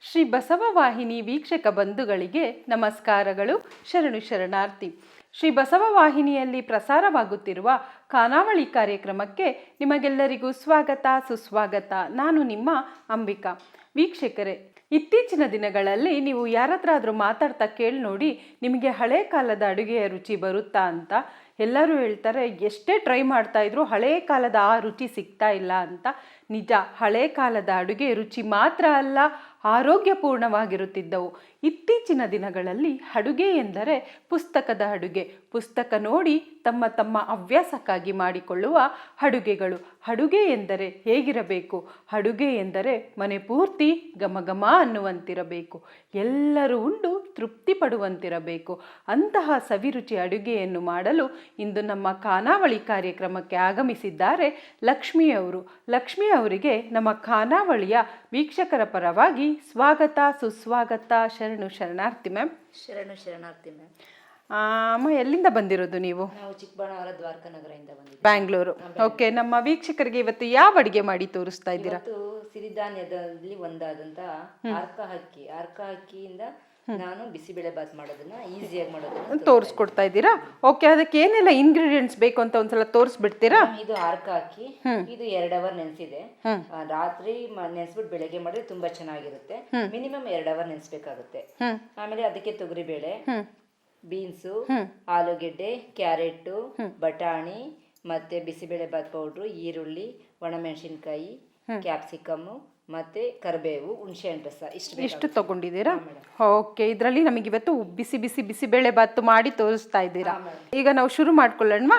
ಶ್ರೀ ಬಸವ ವಾಹಿನಿ ವೀಕ್ಷಕ ಬಂಧುಗಳಿಗೆ ನಮಸ್ಕಾರಗಳು. ಶರಣು ಶರಣಾರ್ಥಿ. ಶ್ರೀ ಬಸವ ವಾಹಿನಿಯಲ್ಲಿ ಪ್ರಸಾರವಾಗುತ್ತಿರುವ ಖಾನಾವಳಿ ಕಾರ್ಯಕ್ರಮಕ್ಕೆ ನಿಮಗೆಲ್ಲರಿಗೂ ಸ್ವಾಗತ, ಸುಸ್ವಾಗತ. ನಾನು ನಿಮ್ಮ ಅಂಬಿಕಾ. ವೀಕ್ಷಕರೇ, ಇತ್ತೀಚಿನ ದಿನಗಳಲ್ಲಿ ನೀವು ಯಾರತ್ರಾದರೂ ಮಾತಾಡ್ತಾ ಕೇಳಿ ನೋಡಿ ನಿಮಗೆ ಹಳೆ ಕಾಲದ ಅಡುಗೆಯ ರುಚಿ ಬರುತ್ತಾ ಅಂತ ಎಲ್ಲರೂ ಹೇಳ್ತಾರೆ, ಎಷ್ಟೇ ಟ್ರೈ ಮಾಡ್ತಾ ಇದ್ರು ಹಳೆ ಕಾಲದ ಆ ರುಚಿ ಸಿಗ್ತಾ ಇಲ್ಲ ಅಂತ. ನಿಜ, ಹಳೆ ಕಾಲದ ಅಡುಗೆ ರುಚಿ ಮಾತ್ರ ಅಲ್ಲ ಆರೋಗ್ಯಪೂರ್ಣವಾಗಿರುತ್ತಿದ್ದವು. ಇತ್ತೀಚಿನ ದಿನಗಳಲ್ಲಿ ಅಡುಗೆ ಎಂದರೆ ಪುಸ್ತಕದ ಅಡುಗೆ. ಪುಸ್ತಕ ನೋಡಿ ತಮ್ಮ ತಮ್ಮ ಹವ್ಯಾಸಕ್ಕಾಗಿ ಮಾಡಿಕೊಳ್ಳುವ ಅಡುಗೆಗಳು. ಅಡುಗೆ ಎಂದರೆ ಹೇಗಿರಬೇಕು? ಅಡುಗೆ ಎಂದರೆ ಮನೆ ಪೂರ್ತಿ ಗಮಗಮ ಅನ್ನುವಂತಿರಬೇಕು. ಎಲ್ಲರೂ ಉಂಡು ತೃಪ್ತಿ ಪಡುವಂತಿರಬೇಕು ಅಂತಹ ಸವಿರುಚಿ ಅಡುಗೆಯನ್ನು ಮಾಡಲು ಇಂದು ನಮ್ಮ ಖಾನಾವಳಿ ಕಾರ್ಯಕ್ರಮಕ್ಕೆ ಆಗಮಿಸಿದ್ದಾರೆ ಲಕ್ಷ್ಮಿಯವರು ಲಕ್ಷ್ಮಿ ಅವರಿಗೆ ನಮ್ಮ ಖಾನಾವಳಿಯ ವೀಕ್ಷಕರ ಪರವಾಗಿ ಸ್ವಾಗತ ಸುಸ್ವಾಗತ ಶರಣು ಶರಣಾರ್ಥಿ ಮ್ಯಾಮ್. ಶರಣು ಶರಣಾರ್ಥಿ ಮ್ಯಾಮ್. ಅಮ್ಮ ಎಲ್ಲಿಂದ ಬಂದಿರೋದು ನೀವು? ನಾವು ಚಿಕ್ಕಬಳ್ಳಾಪುರ ದ್ವಾರಕ ನಗರದಿಂದ ಬಂದಿದ್ದೀವಿ. ಬ್ಯಾಂಗ್ಳೂರು. ಓಕೆ ನಮ್ಮ ವೀಕ್ಷಕರಿಗೆ ಇವತ್ತು ಯಾವ ಅಡುಗೆ ಮಾಡಿ ತೋರಿಸ್ತಾ ಇದ್ದೀರಾ? ಇವತ್ತು ಸಿರಿಧಾನ್ಯದಲ್ಲಿ ಒಂದಾದಂತ ಅರ್ಕ ಹಕ್ಕಿ ಅರ್ಕ ಹಕ್ಕಿಯಿಂದ ನಾನು ಬಿಸಿಬೇಳೆ ಬಾತ್ ಮಾಡೋದನ್ನ ಈಸಿಯಾಗಿ ಮಾಡೋದನ್ನ ತೋರಿಸ್ಕೊಡ್ತಾ ಇದ್ದೀರಾ? ಓಕೆ ಅದಕ್ಕೆ ಏನೆಲ್ಲ ಇಂಗ್ರೀಡಿಯೆಂಟ್ಸ್ ಬೇಕು ಅಂತ ಒಂದ್ಸಲ ತೋರಿಸ್ಬಿಡ್ತೀರಾ? ಇದು ಆರ್ಕ ಹಾಕಿ ಇದು ಎರಡ್ ಅವರ್ ನೆನೆಸಿದೆ. ರಾತ್ರಿ ನೆನೆಸ್ಬಿಟ್ಟು ಬೆಳಗ್ಗೆ ಮಾಡಿದ್ರೆ ತುಂಬಾ ಚೆನ್ನಾಗಿರುತ್ತೆ. ಮಿನಿಮಮ್ ಎರಡ್ ಅವರ್ ನೆನೆಸ್ಬೇಕಾಗುತ್ತೆ. ಆಮೇಲೆ ಅದಕ್ಕೆ ತೊಗರಿಬೇಳೆ ಬೀನ್ಸು ಆಲೂಗೆಡ್ಡೆ ಕ್ಯಾರೆಟು ಬಟಾಣಿ ಮತ್ತೆ ಬಿಸಿಬೇಳೆ ಬಾತ್ ಪೌಡ್ರು ಈರುಳ್ಳಿ ಒಣಮೆಣಸಿನ್ಕಾಯಿ ಕ್ಯಾಪ್ಸಿಕಮ್ಮು ಮತ್ತೆ ಕರಿಬೇವು ಹುಣಸೆ ಹಣ್ಣು ರಸ ಇಷ್ಟು ಇಷ್ಟು ತಗೊಂಡಿದ್ದೀರಾ? ಓಕೆ ಇದರಲ್ಲಿ ನಮಗೆ ಇವತ್ತು ಬಿಸಿ ಬಿಸಿ ಬಿಸಿ ಬೇಳೆ ಬಾತು ಮಾಡಿ ತೋರಿಸ್ತಾ ಇದ್ದೀರಾ? ಈಗ ನಾವು ಶುರು ಮಾಡ್ಕೊಳ್ಳೋಣ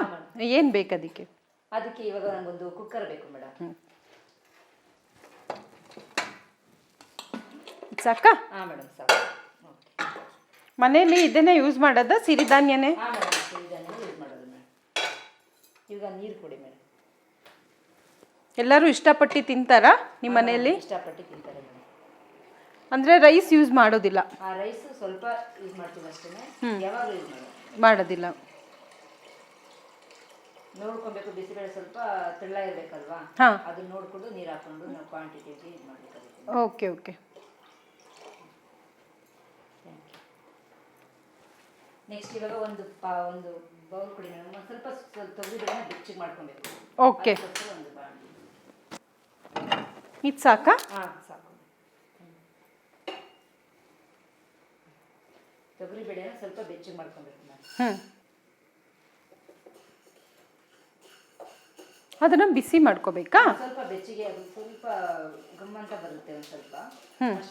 ಏನು ಬೇಕು ಅದಕ್ಕೆ? ಅದಕ್ಕೆ ಇವಾಗ ನನಗೊಂದು ಕುಕ್ಕರ್ ಬೇಕು ಮೇಡಮ್. ಸಾಕಾ? ಹಾಂ ಮೇಡಮ್ ಸಾಕು. ಓಕೆ ಮನೆಯಲ್ಲಿ ಇದನ್ನೇ ಯೂಸ್ ಮಾಡೋದಾ? ಸಿರಿಧಾನ್ಯನೇ? ಹಾಂ ಮೇಡಮ್ ಯೂಸ್ ಮಾಡೋದು ಮೇಡಮ್. ಈಗ ನೀರು ಕೊಡಿ ಮೇಡಮ್. ಎಲ್ಲರೂ ಇಷ್ಟಪಟ್ಟು ತಿಂತಾರಾ ನಿಮ್ಮ ಮನೆಯಲ್ಲಿ? ಇಷ್ಟಪಟ್ಟು ತಿಂತಾರೆ ಮೇಡಮ್. ಅಂದರೆ ರೈಸ್ ಯೂಸ್ ಮಾಡೋದಿಲ್ಲ? ಆ ರೈಸ್ ಸ್ವಲ್ಪ ಯೂಸ್ ಮಾಡ್ತೀವಿ ಅಷ್ಟೇ ಯಾವಾಗಲೂ ಯೂಸ್ ಮಾಡೋದು ಮಾಡೋದಿಲ್ಲ. ನೋಡ್ಕೊಬೇಕು ಬಿಸಿಬೇಳೆ ಸ್ವಲ್ಪ ತೆಳ್ಳ ಇರಬೇಕಲ್ವಾ? ಹಾಂ. ಅದನ್ನ ನೋಡ್ಕೊಂಡು ನೀರು ಹಾಕೊಂಡು ನಾವು ಕ್ವಾಂಟಿಟಿ ಯೂಸ್ ಮಾಡಬೇಕಾಗುತ್ತೆ. ಓಕೆ ಓಕೆ ನೆಕ್ಸ್ಟ್ ಇವಾಗ ಒಂದು ಪಾ ಒಂದು ಬೌಲ್ ಕುಡಿ ಮೇಡಮ್. ಒಂದು ಸ್ವಲ್ಪ ತೊಗರಿ ಬೇಳೆನ ಬಿಚ್ಚಿಗೆ ಮಾಡ್ಕೊಬೇಕು. ಓಕೆ ಅದಕ್ಕೋಸ್ಕರ ಒಂದು ಬಾಣಲಿ. ಇದು ಸಾಕಾ ತೊಗರಿ ಸಾಕು ತೊಗರಿಬೇಳೆನ ಸ್ವಲ್ಪ ಬೆಚ್ಚಗೆ ಮಾಡ್ಕೊಬೇಕು ಹ್ಞೂ ಅದನ್ನು ಬಿಸಿ ಮಾಡ್ಕೋಬೇಕಾ? ಸ್ವಲ್ಪ ಬೆಚ್ಚಗೆ ಅದು ಸ್ವಲ್ಪ ಗಮ್ಮಂತ ಬರುತ್ತೆ ಒಂದು ಸ್ವಲ್ಪ.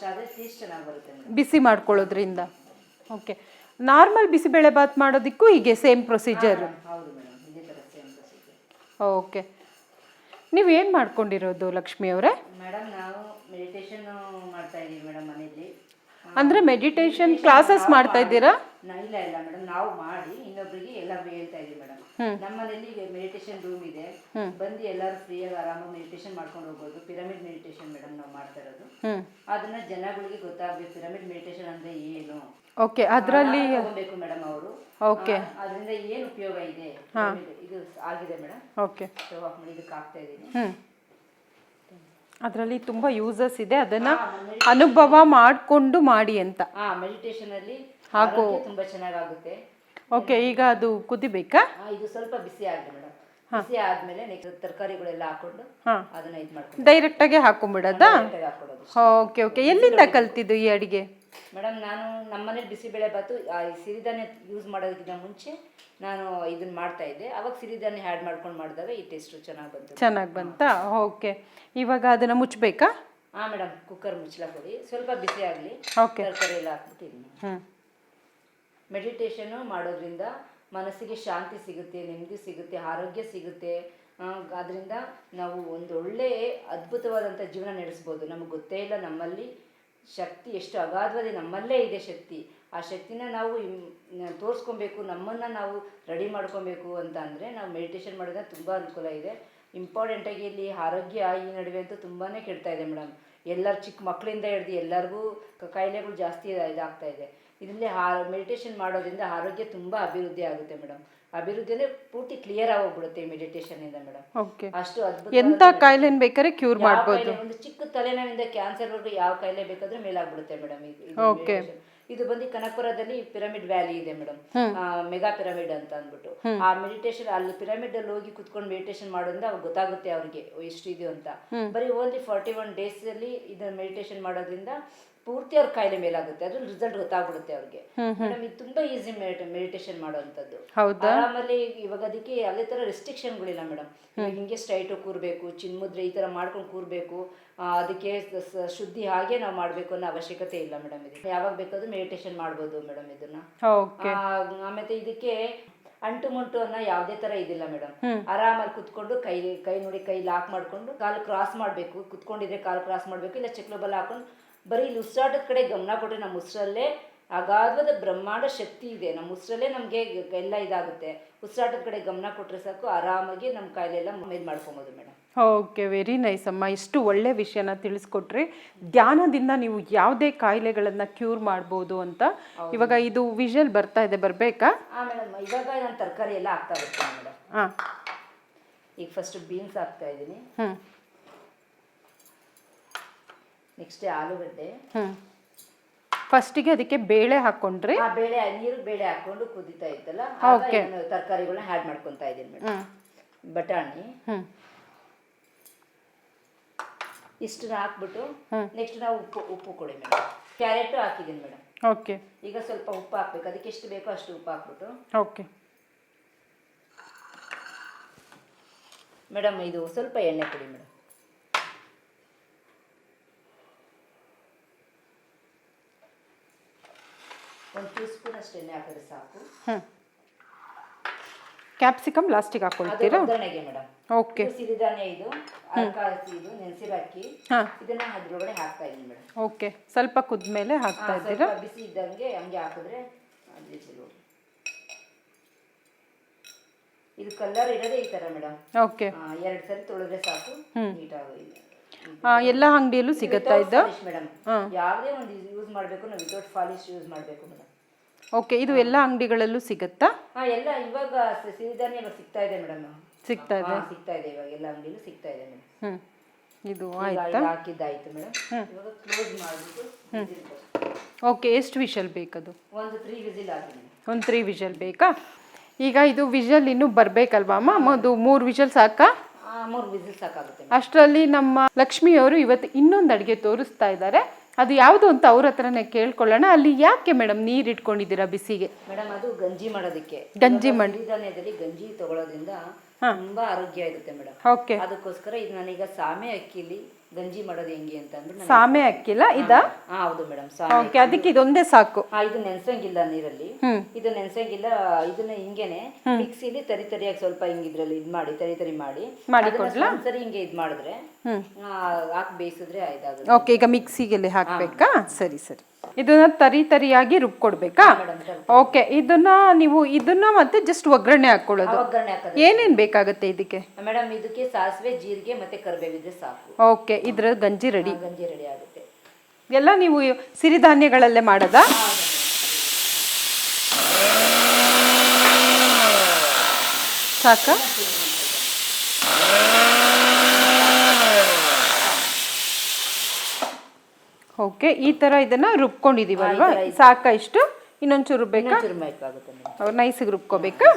ಅದೇ ಟೇಸ್ಟ್ ಚೆನ್ನಾಗಿ ಬರುತ್ತೆ ಬಿಸಿ ಮಾಡ್ಕೊಳ್ಳೋದ್ರಿಂದ. ಓಕೆ. ನಾರ್ಮಲ್ ಬಿಸಿಬೇಳೆ ಬಾತ್ ಮಾಡೋದಕ್ಕೂ ಹೀಗೆ ಸೇಮ್ ಪ್ರೊಸೀಜರ್ ಹೌದು ಮೇಡಮ್ ಇದೇ ಥರ ಸೇಮ್ ಪ್ರೊಸೀಜರ್ ಓಕೆ. ನೀವು ಏನು ಮಾಡ್ಕೊಂಡಿರೋದು ಲಕ್ಷ್ಮಿ ಅವರೇ? ಮೇಡಮ್ ನಾವು ಮೆಡಿಟೇಷನ್ ಮಾಡ್ತಾ ಇದ್ದೀವಿ ಮೇಡಮ್ ಮನೆಯಲ್ಲಿ. ಅಂದರೆ ಮೆಡಿಟೇಷನ್ ಕ್ಲಾಸಸ್ ಮಾಡ್ತಾ ಇದ್ದೀರಾ? ಇಲ್ಲ ಇಲ್ಲ ಮೇಡಮ್ ನಾವು ಮಾಡಿ ಇನ್ನೊಬ್ಬರಿಗೆ ಎಲ್ಲ ಹೇಳ್ತಾ ಇದ್ದೀವಿ ಮೇಡಮ್. ನಮ್ಮ ಮನೇಲಿ ಮೆಡಿಟೇಷನ್ ರೂಮ್ ಇದೆ. ಬಂದು ಎಲ್ಲರೂ ಫ್ರೀಯಾಗಿ ಆರಾಮಾಗಿ ಮೆಡಿಟೇಷನ್ ಮಾಡ್ಕೊಂಡು ಹೋಗ್ಬೋದು. ಪಿರಮಿಡ್ ಮೆಡಿಟೇಷನ್ ಮೇಡಮ್ ನಾವು ಮಾಡ್ತಾ ಇರೋದು. ಅದನ್ನ ಜನಗಳಿಗೆ ಗೊತ್ತಾಗ್ಬೇಕು. ಪಿರಮಿಡ್ ಮೆಡಿಟೇಷನ್ ಅಂದ್ರೆ ಏನು? ಓಕೆ ಅದರಲ್ಲಿ ತಗೋಬೇಕು ಮೇಡಮ್ ಅವರು. ಓಕೆ. ಅದರಿಂದ ಏನು ಉಪಯೋಗ ಇದೆ? ಇದು ಆಗಿದೆ ಮೇಡಮ್ ಓಕೆ. ಮಾಡಿ ಇದಕ್ಕೆ ಆಗ್ತಾ ಇದ್ದೀನಿ. ಅದರಲ್ಲಿ ತುಂಬಾ ಯೂಸಸ್ ಇದೆ. ಅದನ್ನ ಅನುಭವ ಮಾಡಿಕೊಂಡು ಮಾಡಿ ಅಂತ. ಮೆಡಿಟೇಷನ್ ಅಲ್ಲಿ ಹಾಗೂ ತುಂಬಾ ಚೆನ್ನಾಗಾಗುತ್ತೆ. ಓಕೆ ಈಗ ಅದು ಕುದಿಬೇಕಾ? ಆ, ಇದು ಸ್ವಲ್ಪ ಬಿಸಿ ಆಗಿದೆ ಮೇಡಮ್. ಬಿಸಿ ಆದ್ಮೇಲೆ ನೆಕ್ಸ್ಟ್ ತರಕಾರಿಗಳೆಲ್ಲ ಹಾಕೊಂಡು ಹಾಂ. ಅದನ್ನ ಇದು ಮಾಡ್ಕೊಂಡು ಡೈರೆಕ್ಟಾಗೆ ಹಾಕೊಂಬಿಡೋದಾ? ಕರೆಕ್ಟಾಗಿ ಹಾಕೊಳ್ಳೋದು ಓಕೆ ಓಕೆ ಎಲ್ಲಿಂದ ಕಲ್ತಿದ್ದು ಈ ಅಡಿಗೆ? ಮೇಡಮ್ ನಾನು ನಮ್ಮನೇಲಿ ಬಿಸಿಬೇಳೆ ಬಾತು ಆ, ಈ ಸಿರಿಧಾನ್ಯ ಯೂಸ್ ಮಾಡೋದಕ್ಕಿಂತ ಮುಂಚೆ ನಾನು ಇದನ್ನ ಮಾಡ್ತಾ ಇದ್ದೆ. ಅವಾಗ ಸಿರಿಧಾನ್ಯ ಆ್ಯಡ್ ಮಾಡ್ಕೊಂಡು ಮಾಡಿದಾಗ ಈ ಟೇಸ್ಟು ಚೆನ್ನಾಗಿ ಬಂತು. ಚೆನ್ನಾಗಿ ಬಂತಾ? ಓಕೆ ಇವಾಗ ಅದನ್ನ ಮುಚ್ಚಬೇಕಾ ಹಾಂ ಮೇಡಮ್. ಕುಕ್ಕರ್ ಮುಚ್ಚಲ ಕೊಡಿ. ಸ್ವಲ್ಪ ಬಿಸಿ ಆಗಲಿ. ಓಕೆ ತರಕಾರಿ ಎಲ್ಲ ಹಾಕ್ಬಿಟ್ಟು ಇದು ಮಾಡಿ. ಹ್ಞೂ ಮೆಡಿಟೇಷನ್ನು ಮಾಡೋದ್ರಿಂದ ಮನಸ್ಸಿಗೆ ಶಾಂತಿ ಸಿಗುತ್ತೆ, ನೆಮ್ಮದಿ ಸಿಗುತ್ತೆ, ಆರೋಗ್ಯ ಸಿಗುತ್ತೆ. ಅದರಿಂದ ನಾವು ಒಂದು ಒಳ್ಳೆ ಅದ್ಭುತವಾದಂಥ ಜೀವನ ನಡೆಸ್ಬೋದು. ನಮಗೆ ಗೊತ್ತೇ ಇಲ್ಲ ನಮ್ಮಲ್ಲಿ ಶಕ್ತಿ ಎಷ್ಟು ಅಗಾಧವಾದ, ನಮ್ಮಲ್ಲೇ ಇದೆ ಶಕ್ತಿ. ಆ ಶಕ್ತಿನ ನಾವು ತೋರಿಸ್ಕೊಬೇಕು, ನಮ್ಮನ್ನು ನಾವು ರೆಡಿ ಮಾಡ್ಕೊಬೇಕು ಅಂತ ಅಂದರೆ ನಾವು ಮೆಡಿಟೇಷನ್ ಮಾಡಿದ್ರೆ ತುಂಬ ಅನುಕೂಲ ಇದೆ. ಇಂಪಾರ್ಟೆಂಟಾಗಿ ಇಲ್ಲಿ ಆರೋಗ್ಯ ಈ ನಡುವೆ ಅಂತೂ ತುಂಬಾ ಕೆಡ್ತಾ ಇದೆ ಮೇಡಮ್. ಎಲ್ಲರ ಚಿಕ್ಕ ಮಕ್ಕಳಿಂದ ಹಿಡ್ದು ಎಲ್ಲರಿಗೂ ಕಾಯಿಲೆಗಳು ಜಾಸ್ತಿ ಇದ- ಇದಾಗ್ತಾ ಇದೆ. ಇದರಲ್ಲಿ ಆ ಮೆಡಿಟೇಷನ್ ಮಾಡೋದ್ರಿಂದ ಆರೋಗ್ಯ ತುಂಬ ಅಭಿವೃದ್ಧಿ ಆಗುತ್ತೆ ಮೇಡಮ್ ಅಭಿವೃದ್ಧಿ ಅಂದ್ರೆ ಪೂರ್ತಿ ಕ್ಲಿಯರ್ ಆಗೋಗ್ಬಿಡುತ್ತೆ ಮೆಡಿಟೇಷನ್ ಇಂದ ಮೇಡಮ್ ಅಷ್ಟು ಅದ್ಭುತ ಎಂತ ಕಾಯಿಲೆ ಬೇಕಾದ್ರೆ ಕ್ಯೂರ್ ಮಾಡಬಹುದು ಒಂದು ಚಿಕ್ಕ ತಲೆನೋವಿಂದ ಕ್ಯಾನ್ಸರ್ ವರ್ಗು ಯಾವ ಕಾಯಿಲೆ ಬೇಕಾದ್ರೂ ಮೇಲಾಗ್ಬಿಡುತ್ತೆ ಮೇಡಮ್ ಇದು ಇದು ಬಂದು ಕನಕಪುರದಲ್ಲಿ ಪಿರಮಿಡ್ ವ್ಯಾಲಿ ಇದೆ ಮೇಡಮ್ ಮೆಗಾ ಪಿರಮಿಡ್ ಅಂತ ಅಂದ್ಬಿಟ್ಟು. ಆ ಮೆಡಿಟೇಷನ್ ಅಲ್ಲಿ ಪಿರಮಿಡ್ ಅಲ್ಲಿ ಹೋಗಿ ಕುತ್ಕೊಂಡು ಮೆಡಿಟೇಷನ್ ಮಾಡೋದ್ರಿಂದ ಅವ್ರಿಗೆ ಗೊತ್ತಾಗುತ್ತೆ ಅವ್ರಿಗೆ ಎಷ್ಟು ಇದು ಅಂತ. ಬರೀ ಓನ್ಲಿ ಫಾರ್ಟಿ ಒನ್ ಡೇಸ್ ಅಲ್ಲಿ ಇದನ್ನ ಮೆಡಿಟೇಷನ್ ಮಾಡೋದ್ರಿಂದ ಪೂರ್ತಿ ಅವ್ರ ಕಾಯಿಲೆ ಮೇಲಾಗುತ್ತೆ. ಅದ್ರ ರಿಸಲ್ಟ್ ಗೊತ್ತಾಗ್ಬಿಡುತ್ತೆ ಅವ್ರಿಗೆ. ಮೇಡಮ್ ಇದು ತುಂಬಾ ಈಸಿ ಮೆಡಿಟೇಷನ್ ಮಾಡುವಂತದ್ದು ಆಮೇಲೆ ಇವಾಗ ಅದಕ್ಕೆ ಯಾವುದೇ ತರ ರೆಸ್ಟ್ರಿಕ್ಷನ್ಗಳಿಲ್ಲ ಮೇಡಮ್. ಹಿಂಗೆ ಸ್ಟ್ರೈಟ್ ಕೂರ್ಬೇಕು ಚಿನ್ಮುದ್ರೆ ಈ ತರ ಮಾಡ್ಕೊಂಡು ಕೂರ್ಬೇಕು ಅದಕ್ಕೆ ಶುದ್ಧಿ ಹಾಗೆ ನಾವು ಮಾಡ್ಬೇಕು ಅನ್ನೋ ಅವಶ್ಯಕತೆ ಇಲ್ಲ ಮೇಡಮ್ ಇದು ಯಾವಾಗ ಬೇಕಾದ್ರೂ ಮೆಡಿಟೇಷನ್ ಮಾಡ್ಬೋದು ಮೇಡಮ್ ಇದನ್ನ. ಆಮೇಲೆ ಇದಕ್ಕೆ ಅಂಟು ಮುಂಟು ಅನ್ನೋ ಯಾವ್ದೇ ತರ ಇದಿಲ್ಲ ಮೇಡಮ್. ಆರಾಮಾಗಿ ಕುತ್ಕೊಂಡು ಕೈ ಕೈ ನೋಡಿ ಕೈ ಲಾಕ್ ಮಾಡ್ಕೊಂಡು ಕಾಲು ಕ್ರಾಸ್ ಮಾಡ್ಬೇಕು. ಕುತ್ಕೊಂಡಿದ್ರೆ ಕಾಲು ಕ್ರಾಸ್ ಮಾಡ್ಬೇಕು ಇಲ್ಲ ಚಕ್ಲು ಬಲ ಹಾಕೊಂಡು ಬರೀ ಇಲ್ಲಿ ಉಸಿರಾಟದ ಕಡೆ ಗಮನ ಕೊಟ್ಟರೆ ನಮ್ಮ ಉಸಿರಲ್ಲೇ ಅಗಾಧವಾದ ಬ್ರಹ್ಮಾಂಡ ಶಕ್ತಿ ಇದೆ. ನಮ್ಮ ಉಸಿರಲ್ಲೇ ನಮಗೆ ಎಲ್ಲ ಇದಾಗುತ್ತೆ. ಉಸಿರಾಟದ ಕಡೆ ಗಮನ ಕೊಟ್ಟರೆ ಸಾಕು ಆರಾಮಾಗಿ ನಮ್ಮ ಕಾಯಿಲೆ ಎಲ್ಲ ಇದು ಮಾಡ್ಕೊಬೋದು ಮೇಡಮ್. ಓಕೆ ವೆರಿ ನೈಸ್ ಅಮ್ಮ. ಇಷ್ಟು ಒಳ್ಳೆ ವಿಷಯನ ತಿಳಿಸ್ಕೊಟ್ರಿ. ಧ್ಯಾನದಿಂದ ನೀವು ಯಾವುದೇ ಕಾಯಿಲೆಗಳನ್ನ ಕ್ಯೂರ್ ಮಾಡ್ಬೋದು ಅಂತ. ಇವಾಗ ಇದು ವಿಷಲ್ ಬರ್ತಾ ಇದೆ ಬರಬೇಕಾ? ಮೇಡಮ್ ಇವಾಗ ನಾನು ತರಕಾರಿ ಎಲ್ಲ ಹಾಕ್ತಾ ಬರ್ತೀನಿ ಮೇಡಮ್. ಹಾಂ ಈಗ ಫಸ್ಟ್ ಬೀನ್ಸ್ ಹಾಕ್ತಾ ಇದ್ದೀನಿ. ಹ್ಞೂ ನೆಕ್ಸ್ಟ್ ಆಲೂಗಡ್ಡೆ. ಫಸ್ಟಿಗೆ ಅದಕ್ಕೆ ಬೇಳೆ ಹಾಕೊಂಡ್ರಿ. ಆ ಬೇಳೆ ನೀರು ಬೇಳೆ ಹಾಕೊಂಡು ಕುದಿತಾ ಇತ್ತಲ್ಲ. ತರಕಾರಿಗಳನ್ನ ಹ್ಯಾಡ್ ಮಾಡ್ಕೊತಾ ಇದ್ದೀನಿ ಮೇಡಮ್ ಬಟಾಣಿ. ಇಷ್ಟನ್ನ ಹಾಕ್ಬಿಟ್ಟು ನೆಕ್ಸ್ಟ್ ನಾವು ಉಪ್ಪು ಉಪ್ಪು ಕೊಡಿ ಮೇಡಮ್ ಕ್ಯಾರೆಟು ಹಾಕಿದ್ದೀನಿ ಮೇಡಮ್. ಓಕೆ ಈಗ ಸ್ವಲ್ಪ ಉಪ್ಪು ಹಾಕ್ಬೇಕು. ಅದಕ್ಕೆ ಎಷ್ಟು ಬೇಕೋ ಅಷ್ಟು ಉಪ್ಪು ಹಾಕ್ಬಿಟ್ಟು. ಓಕೆ ಮೇಡಮ್ ಇದು ಸ್ವಲ್ಪ ಎಣ್ಣೆ ಕೊಡಿ ಮೇಡಮ್. ಒಂದು ಟೂ ಸ್ಪೂನ್ ಅಷ್ಟು ಎಣ್ಣೆ ಹಾಕಿದ್ರೆ ಸಾಕು. ಹ್ಞೂ ಕ್ಯಾಪ್ಸಿಕಮ್ ಲಾಸ್ಟಿಗೆ ಹಾಕೊಳ್ತೀರಾ? ಒಗ್ಗರಣೆಗೆ ಮೇಡಮ್. ಓಕೆ ಸಿರಿಧಾನ್ಯ ಇದು ಅಲ್ಕಾಸಿ ಇದು ನೆನೆಸಿರೋ ಅಕ್ಕಿ ಹಾಂ. ಇದನ್ನ ಅದ್ರೊಳಗಡೆ ಹಾಕ್ತಾ ಇದ್ದೀನಿ ಮೇಡಮ್. ಓಕೆ ಸ್ವಲ್ಪ ಕುದ್ಮೇಲೆ ಹಾಕ್ತಾ ಹಾ, ಇದ್ದೀರಾ? ಸ್ವಲ್ಪ ಬಿಸಿ ಇದ್ದಂಗೆ ಹಂಗೆ ಹಾಕಿದ್ರೆ ಅದು ಬಿಸಿ ನೋಡಿ. ಇದು ಕಲರ್ ಇರೋದೇ ಈ ತರ ಮೇಡಮ್. ಓಕೆ ಎರಡು ಸರಿ ತೊಳೆದ್ರೆ ಸಾಕು. ನೀಟಾಗಿ ಎಲ್ಲ ಅಂಗಡಿಯಲ್ಲೂ ಸಿಗುತ್ತಾ ಇದು? ಮೇಡಮ್. ಯಾವುದೇ ಒಂದು ಯೂಸ್ ಮಾಡಬೇಕು ನಾವು ವಿತೌಟ್ ಫಾಲಿಶ್ ಯೂಸ್ ಮಾಡಬೇಕು ಮೇಡಮ್. ಓಕೆ ಇದು ಎಲ್ಲ ಅಂಗಡಿಗಳಲ್ಲೂ ಸಿಗುತ್ತಾ? ಹಾ ಎಲ್ಲ ಇವಾಗ ಸ- ಸಿರಿಧಾನ್ಯ ಇವಾಗ ಸಿಗ್ತಾ ಇದೆ ಮೇಡಮ್. ಸಿಗ್ತಾ ಇದೆ? ಸಿಗ್ತಾ ಇದೆ ಇವಾಗ ಎಲ್ಲ ಅಂಗಡಿಲೂ ಸಿಗ್ತಾ ಇದೆ ಮೇಡಮ್. ಹ್ಞೂ ಇದು ಆಯ್ತಾ? ಹಾಕಿದ್ದಾಯ್ತು ಮೇಡಮ್. ಇವಾಗ ಕ್ಲೋಸ್ ಮಾಡಿಬಿಟ್ಟು ಓಕೆ ಎಷ್ಟು ವಿಷಲ್ ಬೇಕದು? ಒಂದು ತ್ರೀ ವಿಸಿಲ್ ಆಗಿದೆ ಒಂದು ತ್ರೀ ವಿಶಲ್ ಬೇಕಾ? ಈಗ ಇದು ವಿಶಲ್ ಇನ್ನೂ ಬರಬೇಕಲ್ವಾ ಅಮ್ಮ ಅದು ಮೂರು ವಿಶಲ್ ಸಾಕಾ? ಮೂರು ವಿಸಿಲ್ ಸಾಕಾಗುತ್ತೆ ಅಷ್ಟರಲ್ಲಿ ನಮ್ಮ ಲಕ್ಷ್ಮಿಯವರು ಇವತ್ತು ಇನ್ನೊಂದು ಅಡುಗೆ ತೋರಿಸ್ತಾ ಇದ್ದಾರೆ. ಅದು ಯಾವುದು ಅಂತ ಅವ್ರ ಹತ್ರನೇ ಕೇಳ್ಕೊಳ್ಳೋಣ. ಅಲ್ಲಿ ಯಾಕೆ ಮೇಡಮ್ ನೀರು ಇಟ್ಕೊಂಡಿದ್ದೀರಾ ಬಿಸಿಗೆ? ಮೇಡಮ್ ಅದು ಗಂಜಿ ಮಾಡೋದಕ್ಕೆ. ಗಂಜಿ ಮಾಡಿ ಗಂಜಿ ತಗೊಳ್ಳೋದ್ರಿಂದ ತುಂಬಾ ಆರೋಗ್ಯ ಇರುತ್ತೆ ಮೇಡಮ್. ಓಕೆ. ಅದಕ್ಕೋಸ್ಕರ ಇದು ನಾನೀಗ ಸಾಮೆ ಅಕ್ಕಿಲಿ ಗಂಜಿ ಮಾಡೋದು ಹೆಂಗೆ ಅಂತ ಅಂದ್ರೆ ಸಾಮೆ ಅಕ್ಕಿಲ್ಲ? ಇದಾ? ಹೌದು ಮೇಡಮ್ ಸಾಮೆ ಅದಕ್ಕೆ ಇದೊಂದೇ ಸಾಕು. ಇದು ನೆನ್ಸಂಗಿಲ್ಲ ನೀರಲ್ಲಿ. ಇದು ನೆನ್ಸಂಗಿಲ್ಲ ಇದನ್ನ ಹಿಂಗೇನೆ ಮಿಕ್ಸಿಲಿ ತರಿ ತರಿಯಾಗಿ ಸ್ವಲ್ಪ ಹಿಂಗ್ ಇದ್ರಲ್ಲಿ ಇದ್ ಮಾಡಿ ತರಿ ತರಿ ಮಾಡಿ. ಮಾಡಿ ಸರಿ ಹಿಂಗೆ ಇದ್ ಮಾಡಿದ್ರೆ ಹಾಕಿ ಬೇಯಿಸಿದ್ರೆ ಆಯ್ತಾಗುತ್ತೆ. ಓಕೆ ಈಗ ಮಿಕ್ಸಿಗೆ ಹಾಕ್ಬೇಕಾ? ಸರಿ ಸರಿ. ಇದನ್ನ ತರಿ ತರಿಯಾಗಿ ರುಬ್ಕೊಡ್ಬೇಕಾ? ಓಕೆ ಇದನ್ನ ನೀವು ಇದನ್ನ ಮತ್ತೆ ಜಸ್ಟ್ ಒಗ್ಗರಣೆ ಹಾಕೊಳ್ಳೋದು. ಒಗ್ಗರಣೆ ಹಾಕೋದು. ಏನೇನ್ ಬೇಕಾಗುತ್ತೆ ಇದಕ್ಕೆ? ಮೇಡಮ್ ಇದಕ್ಕೆ ಸಾಸಿವೆ ಜೀರಿಗೆ ಮತ್ತೆ ಕರಿಬೇವಿದ್ರೆ ಸಾಕು. ಓಕೆ ಇದ್ರ ಗಂಜಿ ರೆಡಿ. ಗಂಜಿ ರೆಡಿ ಆಗುತ್ತೆ. ಎಲ್ಲ ನೀವು ಸಿರಿಧಾನ್ಯಗಳಲ್ಲೇ ಮಾಡೋದಾ? ಸಾಕ? ಓಕೆ ಈ ತರ ಇದನ್ನ ರುಬ್ಕೊಂಡಿದೀವಲ್ವಾ? ಸಾಕ ಇಷ್ಟು? ಇನ್ನೊಂಚೂರು ರುಬ್ಬೇಕಾ? ಅವ್ರು ನೈಸಿಗೆ ರುಬ್ಕೋಬೇಕಾ?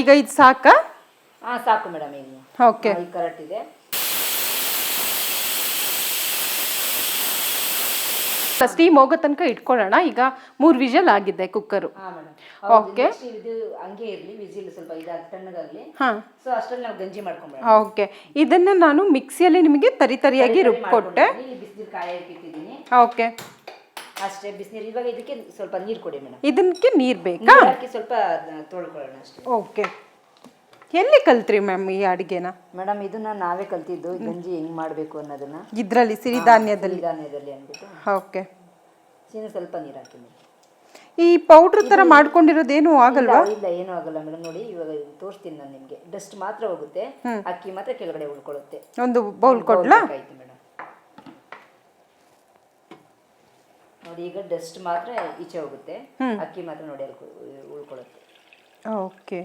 ಈಗ ಇದು ಸಾಕಾ? ಹಾ ಸಾಕು ಮೇಡಮ್ ಈಗ ಓಕೆ. ಕರೆಕ್ಟ್ ಇದೆ ಸ್ಟೀಮ್ ಹೋಗೋ ತನಕ ಇಟ್ಕೊಳ್ಳೋಣ. ಈಗ ಮೂರು ವಿಷಲ್ ಆಗಿದೆ ಕುಕ್ಕರು. ಓಕೆ. ಇದು ಹಂಗೆ ಇರಲಿ ವಿಸಿಲ್ ಸ್ವಲ್ಪ ಇದಾಗಿ ತಣ್ಣಗಾಗ್ಲಿ. ಹಾಂ. ಸೊ ಅಷ್ಟ್ರಲ್ಲಿ ನಾವು ಗಂಜಿ ಮಾಡ್ಕೊಂಡ್ಬಿಡೋಣ ಓಕೆ ಇದನ್ನ ನಾನು ಮಿಕ್ಸಿಯಲ್ಲಿ ನಿಮಗೆ ತರಿ ತರಿಯಾಗಿ ರುಬ್ಕೊಟ್ಟೆ. ಬಿಸಿನೀರು ಇಟ್ಟಿದ್ದೀನಿ ಓಕೆ ಅಷ್ಟೇ ಬಿಸಿನೀರು ಇವಾಗ ಇದಕ್ಕೆ ಸ್ವಲ್ಪ ನೀರು ಕೊಡಿ ಮೇಡಮ್ ಇದಕ್ಕೆ ನೀರು ಬೇಕಾ? ಸ್ವಲ್ಪ ತೊಳ್ಕೊಳ್ಳೋಣ ಅಷ್ಟೇ. ಓಕೆ ಎಲ್ಲಿ ಕಲ್ತ್ರಿ ಮ್ಯಾಮ್ ಈ ಅಡುಗೆನ? ಮೇಡಮ್ ಇದನ್ನ ನಾವೇ ಕಲ್ತಿದ್ದು. ಗಂಜಿ ಹೆಂಗ್ ಮಾಡಬೇಕು ಅನ್ನೋದನ್ನ? ಇದರಲ್ಲಿ ಸಿರಿಧಾನ್ಯದಲ್ಲಿ. ಸಿರಿಧಾನ್ಯದಲ್ಲಿ ಅಂದ್ಬಿಟ್ಟು. ಓಕೆ. ಸೀನ ಸ್ವಲ್ಪ ನೀರು ಹಾಕಿ ಮೇಡಮ್ ಈ ಪೌಡ್ರ್ ಥರ ಮಾಡ್ಕೊಂಡಿರೋದೇನು ಆಗಲ್ವಾ? ಇಲ್ಲ ಇಲ್ಲ ಏನೂ ಆಗಲ್ಲ ಮೇಡಮ್. ನೋಡಿ ಇವಾಗ ತೋರಿಸ್ತೀನಿ ನಾನು ನಿಮಗೆ. ಡಸ್ಟ್ ಮಾತ್ರ ಹೋಗುತ್ತೆ. ಅಕ್ಕಿ ಮಾತ್ರ ಕೆಳಗಡೆ ಉಳ್ಕೊಳ್ಳುತ್ತೆ. ಒಂದು ಬೌಲ್ ಕೊಡ್ಲಾ? ಆಯ್ತು ಮೇಡಮ್. ನೋಡಿ ಈಗ ಡಸ್ಟ್ ಮಾತ್ರ ಈಚೆ ಹೋಗುತ್ತೆ. ಅಕ್ಕಿ ಮಾತ್ರ ನೋಡಿ ಅಲ್ಲಿ ಉಳ್ಕೊಳ್ಳುತ್ತೆ. ಓಕೆ.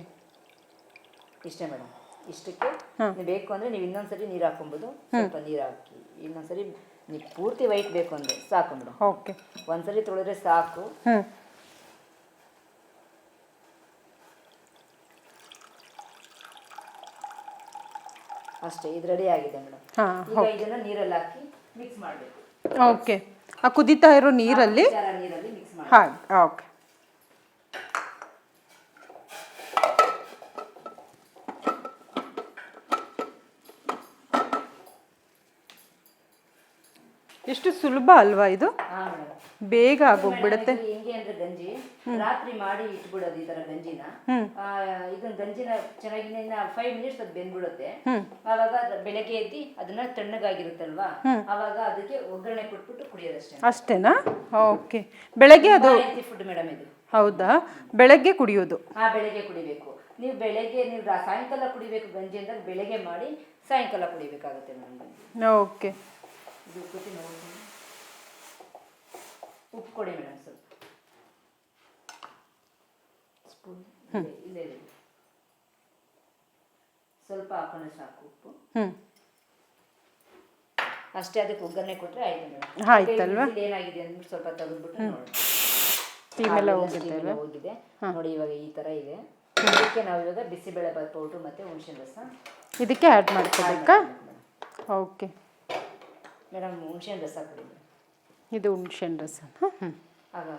ಇಷ್ಟೇ ಮೇಡಮ್. ಇಷ್ಟಕ್ಕೆ ನೀವು ಬೇಕು ಅಂದರೆ ನೀವು ಇನ್ನೊಂದ್ಸರಿ ನೀರು ಹಾಕೊಂಬೋದು ಸ್ವಲ್ಪ ನೀರು ಹಾಕಿ. ಇನ್ನೊಂದ್ಸರಿ ನೀವು ಪೂರ್ತಿ ವೈಟ್ ಬೇಕು ಅಂದರೆ ಸಾಕು ಮೇಡಮ್. ಓಕೆ. ಒಂದ್ಸರಿ ತೊಳೆದ್ರೆ ಸಾಕು. ಅಷ್ಟೇ ಇದು ರೆಡಿ ಆಗಿದೆ ಮೇಡಮ್. ಈಗ ಇದನ್ನ ನೀರಲ್ಲಿ ಹಾಕಿ ಮಿಕ್ಸ್ ಮಾಡಬೇಕು. ಓಕೆ. ಆ ಕುದಿತಾ ಇರೋ ನೀರಲ್ಲಿ ನೀರಲ್ಲಿ ಮಿಕ್ಸ್ ಮಾಡಿ ಹಾಗೆ ಓಕೆ. ಎಷ್ಟು ಸುಲಭ ಅಲ್ವಾ ಇದು? ಹಾ ಬೇಗ ಆಗೋಗ್ಬಿಡುತ್ತೆ. ಹೆಂಗೆ ಅಂದ್ರೆ ಗಂಜಿ ರಾತ್ರಿ ಮಾಡಿ ಇಟ್ಬಿಡೋದು ಈ ತರ ಗಂಜಿನ. ಇದನ್ನ ಗಂಜಿನ ಚೆನ್ನಾಗಿ ಫೈವ್ ಮಿನಿಟ್ಸ್ ಅದು ಬೆಂದ್ಬಿಡುತ್ತೆ. ಅವಾಗ ಬೆಳಗ್ಗೆ ಎದ್ದಿ ಅದನ್ನ ತಣ್ಣಗಾಗಿರುತ್ತಲ್ವಾ? ಅವಾಗ ಅದಕ್ಕೆ ಒಗ್ಗರಣೆ ಕೊಟ್ಬಿಟ್ಟು ಕುಡಿಯೋದಷ್ಟೇ ಅಷ್ಟೇನಾ? ಓಕೆ. ಬೆಳಗ್ಗೆ ಅದು ಫುಡ್ ಮೇಡಮ್ ಇದು. ಹೌದಾ? ಬೆಳಗ್ಗೆ ಕುಡಿಯೋದು. ಆ ಬೆಳಗ್ಗೆ ಕುಡಿಬೇಕು. ನೀವು ಬೆಳಗ್ಗೆ ನೀವು ಸಾಯಂಕಾಲ ಕುಡಿಬೇಕು ಗಂಜಿ ಅಂದಾಗ ಬೆಳಗ್ಗೆ ಮಾಡಿ ಸಾಯಂಕಾಲ ಕುಡಿಬೇಕಾಗುತ್ತೆ ಮೇಡಮ್ ಓಕೆ. ಇದು ಉಪ್ಪು ಉಪ್ಪು ಕೊಡಿ ಮೇಡಮ್ ಸ್ವಲ್ಪ. ಸ್ಪೂನ್ ಇಲ್ಲ ಇಲ್ಲ ಸ್ವಲ್ಪ ಹಾಕೊಂಡು ಸಾಕು ಉಪ್ಪು. ಅಷ್ಟೇ ಅದಕ್ಕೆ ಒಗ್ಗರಣೆ ಕೊಟ್ಟರೆ ಆಯ್ತು ಮೇಡಮ್. ಆಯ್ತಲ್ವಾ? ಏನಾಗಿದೆ ಅಂದ್ಬಿಟ್ಟು ಸ್ವಲ್ಪ ತೆಗೆದ್ಬಿಟ್ಟು ನೋಡಿ ಹೋಗಿದೆ. ನೋಡಿ ಇವಾಗ ಈ ಥರ ಇದೆ. ಇದಕ್ಕೆ ನಾವು ಇವಾಗ ಬಿಸಿಬೇಳೆ ಬಾತ್ ಪೌಡ್ರು ಮತ್ತೆ ಹುಣಸೆ ರಸ. ಇದಕ್ಕೆ ಆ್ಯಡ್ ಮಾಡ್ಕೋಬೇಕಾ? ಓಕೆ ಮೇಡಮ್ ಹುಣಸೆ ರಸ ಕೊಡಿ. ಇದು ಹುಣ್ಸೆಹಣ್ಣು ರಸ. ಹಾಂ ಹ್ಞೂ ಆಗ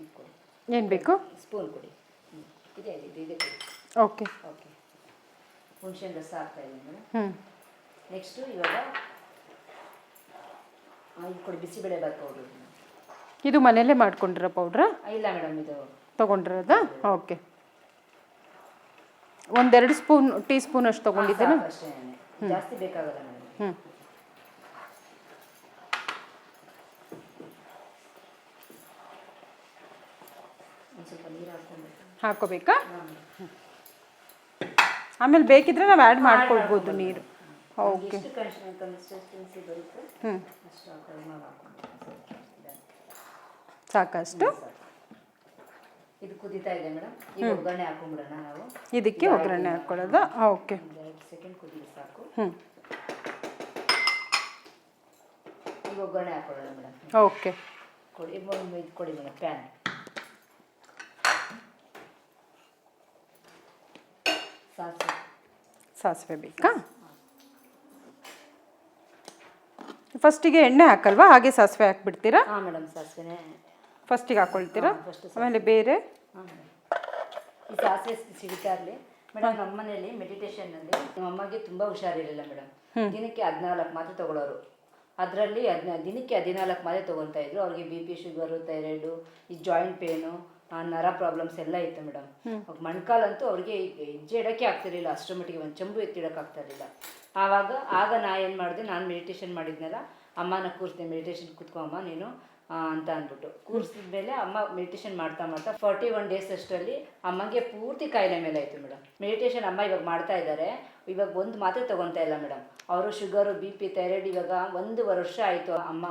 ಇದು ಕೊಡಿ. ಏನು ಬೇಕು? ಸ್ಪೂನ್ ಕೊಡಿ. ಇದೆ ಇದೆ ಇದೆ ಕೊಡಿ. ಓಕೆ. ಓಕೆ. ಹುಣ್ಸೆಹಣ್ಣು ರಸ ಹಾಕ್ತಾ ಇದ್ದೀನಿ ಮೇಡಮ್. ಹ್ಞೂ ನೆಕ್ಸ್ಟು ಇವಾಗ ಇದು ಕೊಡಿ ಬಿಸಿಬೇಳೆ ಬಾತ್ ಪೌಡ್ರು ಇದು ಮನೆಯಲ್ಲೇ ಮಾಡ್ಕೊಂಡಿರೋ ಪೌಡ್ರಾ ಇಲ್ಲ ಮೇಡಮ್ ಇದು ತೊಗೊಂಡಿರೋದಾ? ಓಕೆ. ಒಂದೆರಡು ಸ್ಪೂನ್ ಟೀ ಸ್ಪೂನ್ ಅಷ್ಟು ತೊಗೊಂಡಿದ್ದೇನೆ ಜಾಸ್ತಿ ಬೇಕಾಗಲ್ಲ ಮೇಡಮ್. ಹ್ಞೂ ಒಂದು ಸ್ವಲ್ಪ ನೀರು ಹಾಕೋಬೇಕಾ ಆಮೇಲೆ ಬೇಕಿದ್ರೆ ನಾವು ಆ್ಯಡ್ ಮಾಡ್ಕೊಳ್ಬೋದು ನೀರು. ಓಕೆ ಎಷ್ಟು ಕನ್ಸಿಸ್ಟೆನ್ಸಿ ಬರುತ್ತೆ? ಹ್ಞೂ ಅಷ್ಟು ಹಾಕೊಂಡು ಸಾಕಷ್ಟು. ಇದು ಕುದೀತಾ ಇದೆ ಮೇಡಮ್. ಈಗ ಒಗ್ಗರಣೆ ಹಾಕೊಂಡ್ಬಿಡೋಣ ನಾವು. ಇದಕ್ಕೆ ಒಗ್ಗರಣೆ ಹಾಕೊಳ್ಳೋದು. ಓಕೆ ಎರಡು ಸೆಕೆಂಡ್ ಕುದೀಲಿ ಸಾಕು. ಹ್ಞೂ ಈಗ ಒಗ್ಗರಣೆ ಹಾಕೊಳ್ಳೋಣ ಮೇಡಮ್. ಓಕೆ ಕೊಡಿ ಇದು ಕೊಡಿ ಮೇಡಮ್ ಪ್ಯಾನ್ ಸಾಸಿವೆ ಸಾಸಿವೆ ಬೇಕಾ ಫಸ್ಟಿಗೆ ಎಣ್ಣೆ ಹಾಕಲ್ವಾ? ಹಾಗೆ ಸಾಸಿವೆ ಹಾಕ್ಬಿಡ್ತೀರಾ? ಹಾಂ ಮೇಡಮ್ ಸಾಸಿವೆನೇ. ಫಸ್ಟಿಗೆ ಹಾಕ್ಕೊಳ್ತೀರಾ ಆಮೇಲೆ ಬೇರೆ? ಹಾಂ ಈ ಸಾಸಿವೆ ಸಿಗುತ್ತಾ ಇರಲಿ? ಮೇಡಮ್ ನಮ್ಮ ಮನೆಯಲ್ಲಿ ಮೆಡಿಟೇಷನ್ನಲ್ಲಿ ನಮ್ಮ ಅಮ್ಮಗೆ ತುಂಬ ಹುಷಾರಿರಲಿಲ್ಲ ಮೇಡಮ್. ದಿನಕ್ಕೆ ಹದಿನಾಲ್ಕು ಮಾತ್ರೆ ತಗೊಳ್ಳೋರು ಅದರಲ್ಲಿ ಹದಿನ ದಿನಕ್ಕೆ ಹದಿನಾಲ್ಕು ಮಾತ್ರೆ ತೊಗೊಳ್ತಾ ಇದ್ರು. ಅವ್ರಿಗೆ ಬಿ ಪಿ ಶುಗರು ಥೈರಾಯ್ಡು ಈ ಜಾಯಿಂಟ್ ಪೇನು ನರ ಪ್ರಾಬ್ಲಮ್ಸ್ ಎಲ್ಲ ಇತ್ತು ಮೇಡಮ್ ಮಣ್ಕಾಲಂತೂ ಅವ್ರಿಗೆ ಹೆಜ್ಜೆ ಇಡೋಕ್ಕೆ ಆಗ್ತಿರ್ಲಿಲ್ಲ ಅಷ್ಟರ ಮಟ್ಟಿಗೆ ಒಂದು ಚಂಬು ಎತ್ತಿಡಕ್ಕೆ ಆಗ್ತಾ ಇರಲಿಲ್ಲ. ಆವಾಗ ಆಗ ನಾ ಏನು ಮಾಡಿದೆ ನಾನು ಮೆಡಿಟೇಷನ್ ಮಾಡಿದ್ನಲ್ಲ ಅಮ್ಮನ ಕೂರಿಸಿದೆ ಮೆಡಿಟೇಷನ್ ಕುತ್ಕೊ ಅಮ್ಮ ನೀನು ಅಂತ ಅಂದ್ಬಿಟ್ಟು. ಕೂರಿಸಿದ ಮೇಲೆ ಅಮ್ಮ ಮೆಡಿಟೇಷನ್ ಮಾಡ್ತಾ ಮಾಡ್ತಾ ಫಾರ್ಟಿ ಒನ್ ಡೇಸ್ ಅಷ್ಟರಲ್ಲಿ ಅಮ್ಮಂಗೆ ಪೂರ್ತಿ ಕಾಯಿಲೆ ಮೇಲೆ ಆಯಿತು ಮೇಡಮ್ ಮೆಡಿಟೇಷನ್ ಅಮ್ಮ ಇವಾಗ ಮಾಡ್ತಾ ಇದ್ದಾರೆ. ಇವಾಗ ಒಂದು ಮಾತ್ರೆ ತಗೊತಾ ಇಲ್ಲ ಮೇಡಮ್ ಅವರು ಶುಗರು ಬಿ ಪಿ ಥೈರಾಯ್ಡ್ ಇವಾಗ ಒಂದು ವರ್ಷ ಆಯಿತು ಅಮ್ಮ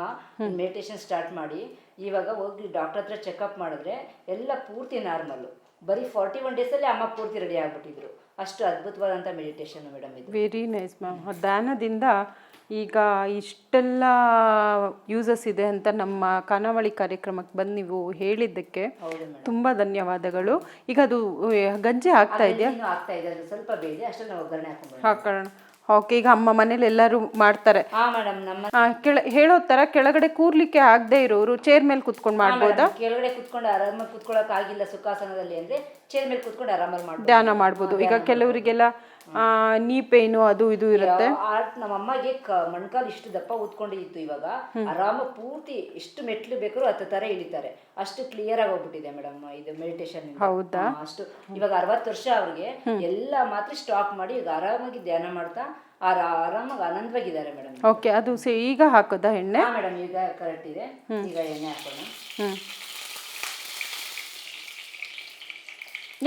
ಮೆಡಿಟೇಷನ್ ಸ್ಟಾರ್ಟ್ ಮಾಡಿ. ಇವಾಗ ಹೋಗಿ ಡಾಕ್ಟರ್ ಹತ್ರ ಚೆಕಪ್ ಮಾಡಿದ್ರೆ ಎಲ್ಲ ಪೂರ್ತಿ ನಾರ್ಮಲ್ಲು ಬರೀ ಫಾರ್ಟಿ ಒನ್ ಡೇಸಲ್ಲಿ ಅಮ್ಮ ಪೂರ್ತಿ ರೆಡಿ ಆಗಿಬಿಟ್ಟಿದ್ರು. ಅಷ್ಟು ಅದ್ಭುತವಾದಂಥ ಮೆಡಿಟೇಷನ್ ಮೇಡಮ್ ಇದು. ವೆರಿ ನೈಸ್ ಮ್ಯಾಮ್ ಧ್ಯಾನದಿಂದ ಈಗ ಇಷ್ಟೆಲ್ಲ ಯೂಸಸ್ ಇದೆ ಅಂತ ನಮ್ಮ ಖಾನಾವಳಿ ಕಾರ್ಯಕ್ರಮಕ್ಕೆ ಬಂದು ನೀವು ಹೇಳಿದ್ದಕ್ಕೆ ತುಂಬ ಧನ್ಯವಾದಗಳು. ಈಗ ಅದು ಗಂಜಿ ಆಗ್ತಾ ಇದೆಯಾ? ಆಗ್ತಾ ಇದೆ ಸ್ವಲ್ಪ ಬೇಳೆ ಅಷ್ಟೇ ನಾವು ಒಗ್ಗರಣೆ ಹಾಕೋಣ. ಓಕೆ ಈಗ ಅಮ್ಮ ಮನೇಲಿ ಎಲ್ಲರೂ ಮಾಡ್ತಾರೆ. ಹಾ ಮೇಡಮ್ ನಮ್ಮ ಆ, ಕೆಳ ಹೇಳೋ ಥರ ಕೆಳಗಡೆ ಕೂರ್ಲಿಕ್ಕೆ ಆಗದೆ ಇರೋರು ಚೇರ್ ಮೇಲೆ ಕುತ್ಕೊಂಡು ಮಾಡ್ಬೋದಾ? ಕೆಳಗಡೆ ಕುತ್ಕೊಂಡು ಆರಾಮಾಗಿ ಕುತ್ಕೊಳಕ್ ಆಗಿಲ್ಲ ಸುಖಾಸನದಲ್ಲಿ ಅಂದ್ರೆ ಚೇರ್ ಮೇಲೆ ಕುತ್ಕೊಂಡು ಆರಾಮಾಗಿ ಮಾಡ್ಬೋದು. ಧ್ಯಾನ ಮಾಡ್ಬೋದು. ಈಗ ಕೆಲವರಿಗೆಲ್ಲ ನೀ ಪೇನು ಅದು ಇದು ಇರುತ್ತೆ. ಆರ್ಟ್ ನಮ್ಮ ಅಮ್ಮಗೆ ಕ ಮೊಣಕಾಲು ಇಷ್ಟು ದಪ್ಪ ಉತ್ಕೊಂಡಿತ್ತು ಇವಾಗ. ಆರಾಮ ಪೂರ್ತಿ ಎಷ್ಟು ಮೆಟ್ಲು ಬೇಕಾದ್ರೂ ಹತ್ತು ತರ ಇಳಿತಾರೆ. ಅಷ್ಟು ಕ್ಲಿಯರ್ ಆಗಿ ಹೋಗ್ಬಿಟ್ಟಿದೆ ಮೇಡಮ್ ಇದು ಮೆಡಿಟೇಷನ್ ಹೌದಾ? ಅಷ್ಟು. ಇವಾಗ ಅರವತ್ತು ವರ್ಷ ಅವ್ರಿಗೆ. ಎಲ್ಲ ಮಾತ್ರ ಸ್ಟಾಪ್ ಮಾಡಿ ಈಗ ಆರಾಮಾಗಿ ಧ್ಯಾನ ಮಾಡ್ತಾ ಆರ- ಆರಾಮಾಗಿ ಆನಂದವಾಗಿದ್ದಾರೆ ಮೇಡಮ್. ಓಕೆ ಅದು ಈಗ ಹಾಕೋದಾ ಎಣ್ಣೆ? ಮೇಡಮ್ ಈಗ ಕರೆಕ್ಟ್ ಇದೆ. ಈಗ ಎಣ್ಣೆ ಹಾಕೋಣ ಹ್ಞೂ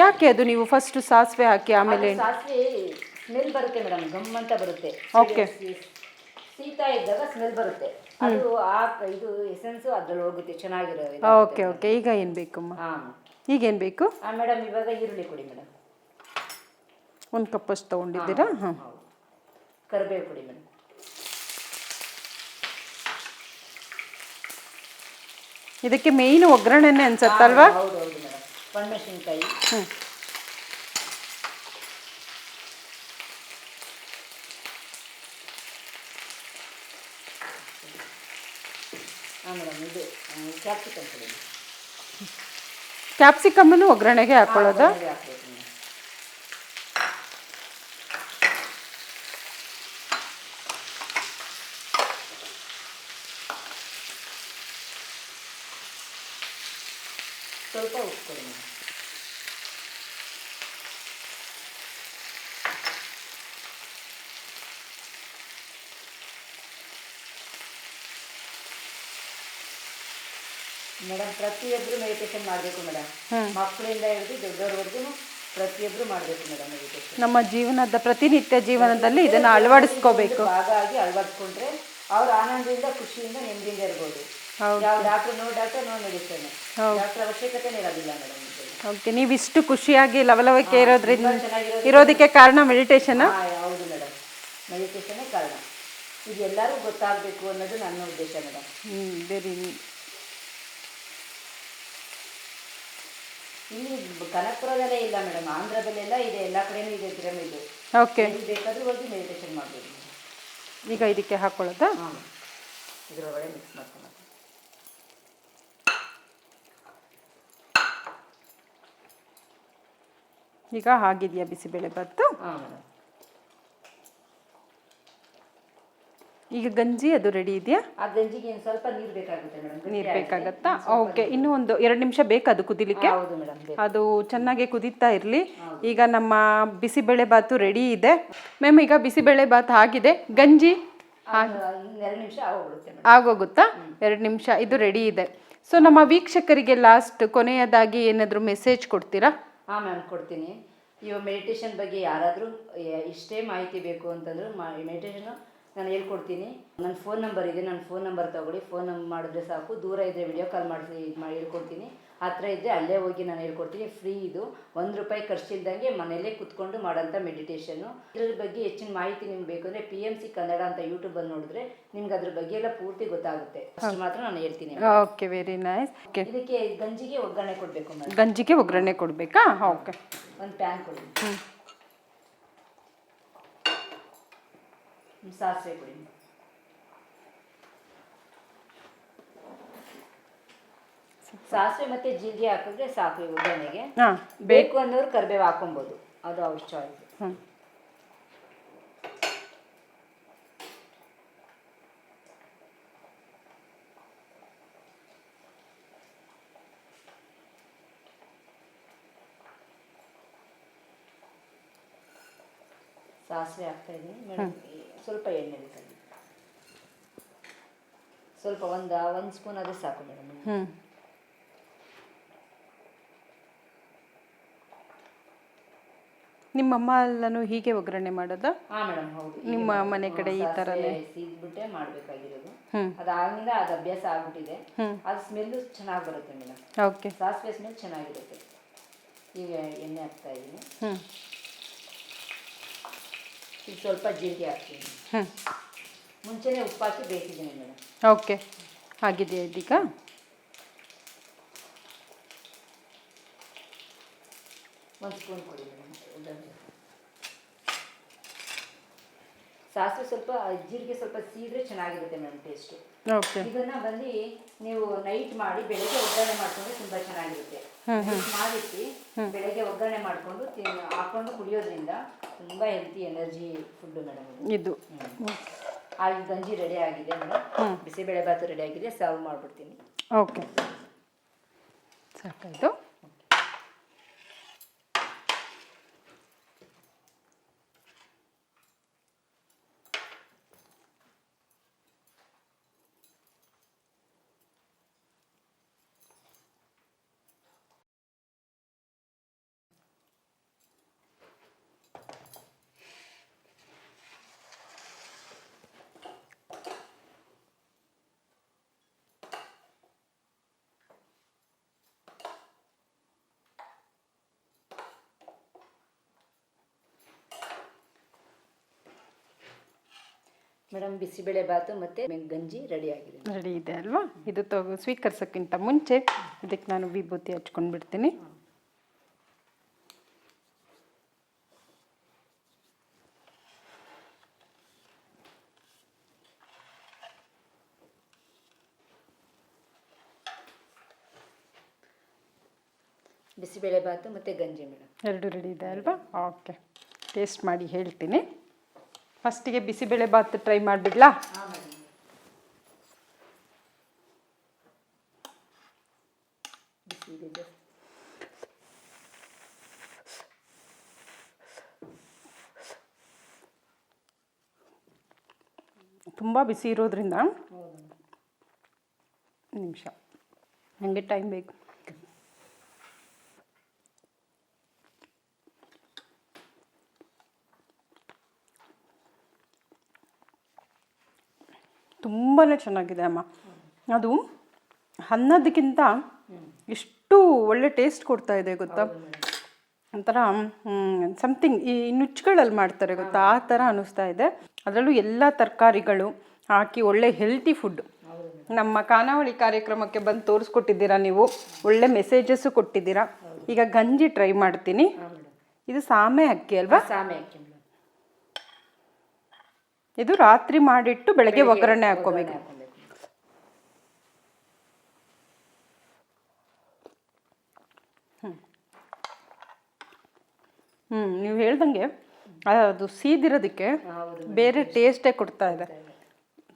ಯಾಕೆ ಅದು ನೀವು ಫಸ್ಟ್ ಸಾಸಿವೆ ಹಾಕಿ ಆಮೇಲೆ? ಸಾಸಿವೆ ಸ್ಮೆಲ್ ಬರುತ್ತೆ ಮೇಡಮ್ ಗಮ್ ಅಂತ ಬರುತ್ತೆ. ಓಕೆ ಶೀತ ಇದ್ದಾಗ ಸ್ಮೆಲ್ ಬರುತ್ತೆ. ಅದು ಆ ಇದು ಎಸೆನ್ಸು ಅದ್ರಲ್ಲಿ ಹೋಗುತ್ತೆ ಚೆನ್ನಾಗಿರೋ ಓಕೆ ಓಕೆ ಈಗ ಏನು ಬೇಕಮ್ಮ? ಹಾಂ. ಈಗೇನು ಬೇಕು? ಮೇಡಮ್ ಇವಾಗ ಈರುಳ್ಳಿ ಕೊಡಿ ಮೇಡಮ್. ಒಂದು ಕಪ್ಪಷ್ಟು ತೊಗೊಂಡಿದ್ದೀರಾ? ಹಾಂ ಕರಿಬೇವು ಕೊಡಿ ಮೇಡಮ್. ಇದಕ್ಕೆ ಮೇಯ್ನ್ ಒಗ್ಗರಣೆನೆ ಅನ್ಸತ್ತಲ್ವಾ? ಒಣಮೆಣಸಿನ್ಕಾಯಿ ಹ್ಞೂ ಹಾಂ ಮೇಡಮ್ ಇದು ಕ್ಯಾಪ್ಸಿಕಮ್ ಕೊಡಿ ಕ್ಯಾಪ್ಸಿಕಮ್ಮನ್ನು ಒಗ್ಗರಣೆಗೆ ಹಾಕೊಳ್ಳೋದು? ಹಾಕ್ಬೇಕು ಮೇಡಮ್ ಸ್ವಲ್ಪ ಉಪ್ಪು ಕೊಡಿ ಮೇಡಮ್ ಮೇಡಮ್ ಪ್ರತಿಯೊಬ್ಬರು ಮೆಡಿಟೇಷನ್ ಮಾಡಬೇಕು ಮೇಡಮ್. ಮಕ್ಕಳಿಂದ ಹಿಡಿದು ದೊಡ್ಡವ್ರವರೆಗೂ ಪ್ರತಿಯೊಬ್ಬರು ಮಾಡಬೇಕು ಮೇಡಮ್ ಮೆಡಿಟೇಷನ್ ನಮ್ಮ ಜೀವನದ ಪ್ರತಿನಿತ್ಯ ಜೀವನದಲ್ಲಿ ಇದನ್ನು ಅಳವಡಿಸ್ಕೋಬೇಕು. ಹಾಗಾಗಿ ಅಳವಡಿಸ್ಕೊಂಡ್ರೆ ಅವ್ರ ಆನಂದದಿಂದ ಖುಷಿಯಿಂದ ನೆಮ್ಮದಿಯಿಂದ ಇರ್ಬೋದು. ಹೌದು. ಯಾವ doctor no doctor no medicine. Doctor ಅವಶ್ಯಕತೆ ಇರೋದಿಲ್ಲ ಮೇಡಮ್ ಓಕೆ ನೀವು ಇಷ್ಟು ಖುಷಿಯಾಗಿ ಲವಲವಿಕೆ ಇರೋದ್ರಿಂದ ಇರೋದಕ್ಕೆ ಕಾರಣ ಮೆಡಿಟೇಷನ್ ಹೌದು ಮೇಡಮ್ ಮೆಡಿಟೇಷನ್ನೇ ಕಾರಣ. ಇದು ಎಲ್ಲರೂ ಗೊತ್ತಾಗಬೇಕು ಅನ್ನೋದು ನನ್ನ ಉದ್ದೇಶ ಮೇಡಮ್ ಹ್ಞೂ ವೆರಿ ಇಲ್ಲಿ ಕನಕಪುರದಲ್ಲೇ ಇಲ್ಲ ಮೇಡಮ್ ಆಂಧ್ರದಲ್ಲೆಲ್ಲ ಇದೆ ಎಲ್ಲ ಕಡೆನೂ ಇದೆ ಪಿರಮಿಡ್. ಓಕೆ ಬೇಕಾದ್ರೂ ಹೋಗಿ ಮೆಡಿಟೇಷನ್ ಮಾಡ್ಬೋದು. ಈಗ ಇದಕ್ಕೆ ಹಾಕೊಳ್ಳೋದಾ? ಹಾಂ ಇದರೊಳಗಡೆ ಮಿಕ್ಸ್ ಮಾಡ್ಕೊಳ್ಳೋದು ಈಗ ಆಗಿದೆಯಾ ಬಿಸಿಬೇಳೆ ಭಾತು? ಹಾಂ ಮೇಡಮ್. ಈಗ ಗಂಜಿ ಅದು ರೆಡಿ ಇದೆಯಾ? ಆ ಗಂಜಿಗೆ ಏನು ಸ್ವಲ್ಪ ನೀರು ಬೇಕಾಗುತ್ತೆ ಮೇಡಮ್ ನೀರು ಬೇಕಾಗತ್ತಾ? ಓಕೆ ಇನ್ನೂ ಒಂದು ಎರಡು ನಿಮಿಷ ಬೇಕು ಅದು ಕುದಿಲಿಕ್ಕೆ. ಹೌದು ಮೇಡಮ್ ಬೇಕು. ಅದು ಚೆನ್ನಾಗಿ ಕುದೀತಾ ಇರಲಿ. ಈಗ ನಮ್ಮ ಬಿಸಿಬೇಳೆ ಬಾತು ರೆಡಿ ಇದೆ. ಮ್ಯಾಮ್ ಈಗ ಬಿಸಿಬೇಳೆ ಬಾತ್ ಆಗಿದೆ. ಗಂಜಿ? ಇನ್ನೆರಡು ನಿಮಿಷ ಆಗೋಗ್ಬಿಡುತ್ತೆ ಮೇಡಮ್ ಆಗೋಗುತ್ತಾ? ಎರಡು ನಿಮಿಷ ಇದು ರೆಡಿ ಇದೆ. ಸೊ ನಮ್ಮ ವೀಕ್ಷಕರಿಗೆ ಲಾಸ್ಟ್ ಕೊನೆಯದಾಗಿ ಏನಾದರೂ ಮೆಸೇಜ್ ಕೊಡ್ತೀರಾ? ಹಾಂ ಮ್ಯಾಮ್ ಕೊಡ್ತೀನಿ. ಇವಾಗ ಮೆಡಿಟೇಷನ್ ಬಗ್ಗೆ ಯಾರಾದರೂ ಇಷ್ಟೇ ಮಾಹಿತಿ ಬೇಕು ಅಂತಂದ್ರೆ ಮೆಡಿಟೇಷನು ನಾನು ಹೇಳ್ಕೊಡ್ತೀನಿ. ನನ್ನ ಫೋನ್ ನಂಬರ್ ಇದೆ ನನ್ನ ಫೋನ್ ನಂಬರ್ ತಗೊಳ್ಳಿ. ಫೋನ್ ನಂಬರ್ ಮಾಡಿದ್ರೆ ಸಾಕು. ದೂರ ಇದ್ದರೆ ವಿಡಿಯೋ ಕಾಲ್ ಮಾಡಿಸಿ ಇದು ಮಾಡಿ ಹೇಳ್ಕೊಡ್ತೀನಿ. ಹತ್ರ ಇದ್ದರೆ ಅಲ್ಲೇ ಹೋಗಿ ನಾನು ಹೇಳ್ಕೊಡ್ತೀನಿ. ಫ್ರೀ ಇದು. ಒಂದು ರೂಪಾಯಿ ಖರ್ಚಿಲ್ದಂಗೆ ಮನೆಯಲ್ಲೇ ಕುತ್ಕೊಂಡು ಮಾಡೋಂಥ ಮೆಡಿಟೇಷನ್ನು ಇದ್ರ ಬಗ್ಗೆ ಹೆಚ್ಚಿನ ಮಾಹಿತಿ ನಿಮ್ಗೆ ಬೇಕು ಅಂದರೆ ಪಿ ಎಂ ಸಿ ಕನ್ನಡ ಅಂತ ಯೂಟ್ಯೂಬಲ್ಲಿ ನೋಡಿದ್ರೆ ನಿಮ್ಗೆ ಅದ್ರ ಬಗ್ಗೆ ಎಲ್ಲ ಪೂರ್ತಿ ಗೊತ್ತಾಗುತ್ತೆ. ಅಷ್ಟು ಮಾತ್ರ ನಾನು ಹೇಳ್ತೀನಿ. ಓಕೆ ವೆರಿ ನೈಸ್ ಇದಕ್ಕೆ ಗಂಜಿಗೆ ಒಗ್ಗರಣೆ ಕೊಡಬೇಕು ಗಂಜಿಗೆ ಒಗ್ಗರಣೆ ಕೊಡಬೇಕಾ? ಓಕೆ ಒಂದು ಪ್ಯಾನ್ ಕೊಡಿ ಸಾಸಿವೆ ಕೊಡಿ ಸಾಸಿವೆ ಮತ್ತೆ ಜೀರಿಗೆ ಹಾಕಿದ್ರೆ ಸಾಕು ಒಗ್ಗರಣೆಗೆ ಬೇಕು. ಅನ್ನೋರು ಕರಿಬೇವು ಹಾಕೊಬೋದು ಅದು ಅವ್ರ ಚಾಯ್ಸ್ ಸಾಸಿವೆ ಹಾಕ್ತಾ ಇದ್ದೀನಿ ಮೇಡಮ್ ಸ್ವಲ್ಪ ಎಣ್ಣೆ ಬೇಕಾಗಿ. ಸ್ವಲ್ಪ ಒಂದು ಒಂದು ಸ್ಪೂನ್ ಆದ್ರೆ ಸಾಕು ಮೇಡಮ್ ಹ್ಞೂ ನಿಮ್ಮಮ್ಮ ಎಲ್ಲನೂ ಹೀಗೆ ಒಗ್ಗರಣೆ ಮಾಡೋದಾ? ಆ ಮೇಡಮ್ ಹೌದು. ನಿಮ್ಮ ಮನೆ ಕಡೆ ಈ ಥರನೇ ಸೀದ್ಬಿಟ್ಟೆ ಮಾಡಬೇಕಾಗಿರೋದು. ಅದಾಗಿಂದ ಅದು ಅಭ್ಯಾಸ ಆಗ್ಬಿಟ್ಟಿದೆ. ಅದು ಸ್ಮೆಲ್ಲು ಚೆನ್ನಾಗಿ ಬರುತ್ತೆ ಮೇಡಮ್ ಓಕೆ. ಸಾಸಿವೆ ಸ್ಮೆಲ್ ಚೆನ್ನಾಗಿರುತ್ತೆ. ಈಗ ಎಣ್ಣೆ ಹಾಕ್ತಾ ಇದ್ದೀನಿ ಈಗ ಸ್ವಲ್ಪ ಜೀರಿಗೆ ಹಾಕ್ತೀನಿ. ಹ್ಞೂ ಮುಂಚೆನೇ ಉಪ್ಪು ಹಾಕಿ ಬೇಯಿಸಿದ್ದೀನಿ ಮೇಡಮ್ ಓಕೆ. ಆಗಿದೆಯಾ ಇದೀಗ ಒಂದು ಸ್ಪೂನ್ ಕೊಡಿ ಮೇಡಮ್ ಸಾಸಿವೆ ಸ್ವಲ್ಪ ಜೀರಿಗೆ ಸ್ವಲ್ಪ ಸೀದ್ರೆ ಚೆನ್ನಾಗಿರುತ್ತೆ ಮೇಡಮ್ ಟೇಸ್ಟು ಓಕೆ. ಇದನ್ನ ಬಂದು ನೀವು ನೈಟ್ ಮಾಡಿ ಬೆಳಗ್ಗೆ ಒಗ್ಗರಣೆ ಮಾಡ್ಕೊಂಡ್ರೆ ತುಂಬಾ ಚೆನ್ನಾಗಿರುತ್ತೆ. ಮಾಡಿಟ್ಟು ಬೆಳಗ್ಗೆ ಒಗ್ಗರಣೆ ಮಾಡ್ಕೊಂಡು ಹಾಕೊಂಡು ಕುಡಿಯೋದ್ರಿಂದ ತುಂಬಾ ಹೆಲ್ತಿ ಎನರ್ಜಿ ಫುಡ್ ಮೇಡಮ್ ಇದು. ಇದು. ಆ ಈ ಗಂಜಿ ರೆಡಿ ಆಗಿದೆ ಮೇಡಮ್ ಬಿಸಿಬೇಳೆ ಭಾತು ರೆಡಿ ಆಗಿದೆ ಸರ್ವ್ ಮಾಡ್ಬಿಡ್ತೀನಿ. ಓಕೆ ಸಾಕಾಯ್ತು. ಮೇಡಮ್ ಬಿಸಿಬೇಳೆ ಬಾತು ಮತ್ತು ಗಂಜಿ ರೆಡಿ ಆಗಿದೆ. ರೆಡಿ ಇದೆ ಅಲ್ವಾ? ಇದು ತಗೋ ಸ್ವೀಕರಿಸೋಕ್ಕಿಂತ ಮುಂಚೆ ಇದಕ್ಕೆ ನಾನು ವಿಭೂತಿ ಹಚ್ಕೊಂಡು ಬಿಡ್ತೀನಿ ಬಿಸಿಬೇಳೆ ಬಾತು ಮತ್ತು ಗಂಜಿ ಮೇಡಮ್. ಎರಡು ರೆಡಿ ಇದೆ ಅಲ್ವಾ? ಓಕೆ ಟೇಸ್ಟ್ ಮಾಡಿ ಹೇಳ್ತೀನಿ. ಫಸ್ಟಿಗೆ ಬಿಸಿಬೇಳೆ ಬಾತ್ ಟ್ರೈ ಮಾಡಿಬಿಡ್ಲಾ. ತುಂಬ ಬಿಸಿ ಇರೋದ್ರಿಂದ. ನಿಮಿಷ. ನನಗೆ ಟೈಮ್ ಬೇಕು. ತುಂಬಾ ಚೆನ್ನಾಗಿದೆ ಅಮ್ಮ. ಅದು ಅನ್ನದಕ್ಕಿಂತ ಎಷ್ಟು ಒಳ್ಳೆ ಟೇಸ್ಟ್ ಕೊಡ್ತಾ ಇದೆ ಗೊತ್ತಾ? ಒಂಥರ ಸಮಥಿಂಗ್ ಈ ನುಚ್ಚುಗಳಲ್ಲಿ ಮಾಡ್ತಾರೆ ಗೊತ್ತಾ? ಆ ಥರ ಅನ್ನಿಸ್ತಾ ಇದೆ. ಅದರಲ್ಲೂ ಎಲ್ಲ ತರಕಾರಿಗಳು ಹಾಕಿ ಒಳ್ಳೆ ಹೆಲ್ತಿ ಫುಡ್ ನಮ್ಮ ಖಾನಾವಳಿ ಕಾರ್ಯಕ್ರಮಕ್ಕೆ ಬಂದು ತೋರಿಸ್ಕೊಟ್ಟಿದ್ದೀರಾ ನೀವು? ಒಳ್ಳೆ ಮೆಸೇಜಸ್ಸು ಕೊಟ್ಟಿದ್ದೀರಾ? ಈಗ ಗಂಜಿ ಟ್ರೈ ಮಾಡ್ತೀನಿ. ಇದು ಸಾಮೆ ಅಕ್ಕಿ ಅಲ್ವಾ? ಸಾಮೆ ಮೇಡಮ್ ಇದು ರಾತ್ರಿ ಮಾಡಿಟ್ಟು ಬೆಳಗ್ಗೆ ಒಗ್ಗರಣೆ ಹಾಕೋಬೇಕು ಹಾಕೊಬೇಕು ಹ್ಞೂ ನೀವು ಹೇಳ್ದಂಗೆ ಅದು ಸೀದಿರೋದಕ್ಕೆ ಬೇರೆ ಟೇಸ್ಟೇ ಕೊಡ್ತಾ ಇದೆ.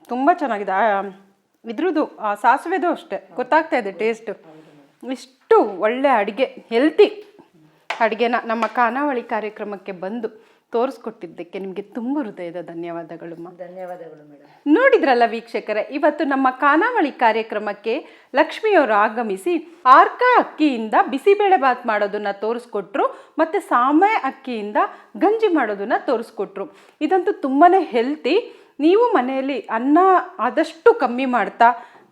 ತುಂಬ ಚೆನ್ನಾಗಿದೆ. ಇದ್ರದ್ದು ಆ ಸಾಸಿವೆದು ಅಷ್ಟೇ. ಗೊತ್ತಾಗ್ತಾ ಇದೆ ಟೇಸ್ಟು. ಇಷ್ಟು ಒಳ್ಳೆ ಅಡುಗೆ ಹೆಲ್ತಿ ಅಡುಗೆನ ನಮ್ಮ ಖಾನಾವಳಿ ಕಾರ್ಯಕ್ರಮಕ್ಕೆ ಬಂದು ತೋರಿಸ್ಕೊಟ್ಟಿದ್ದಕ್ಕೆ ನಿಮಗೆ ತುಂಬ ಹೃದಯದ ಧನ್ಯವಾದಗಳು ಧನ್ಯವಾದಗಳು ಮೇಡಮ್. ನೋಡಿದ್ರಲ್ಲ ವೀಕ್ಷಕರೇ ಇವತ್ತು ನಮ್ಮ ಖಾನಾವಳಿ ಕಾರ್ಯಕ್ರಮಕ್ಕೆ ಲಕ್ಷ್ಮಿಯವರು ಆಗಮಿಸಿ ಆರ್ಕ ಅಕ್ಕಿಯಿಂದ ಬಿಸಿಬೇಳೆ ಬಾತ್ ಮಾಡೋದನ್ನ ತೋರಿಸ್ಕೊಟ್ರು ಮತ್ತು ಸಾಮೆ ಅಕ್ಕಿಯಿಂದ ಗಂಜಿ ಮಾಡೋದನ್ನ ತೋರಿಸ್ಕೊಟ್ರು. ಇದಂತೂ ತುಂಬಾ ಹೆಲ್ತಿ. ನೀವು ಮನೆಯಲ್ಲಿ ಅನ್ನ ಆದಷ್ಟು ಕಮ್ಮಿ ಮಾಡ್ತಾ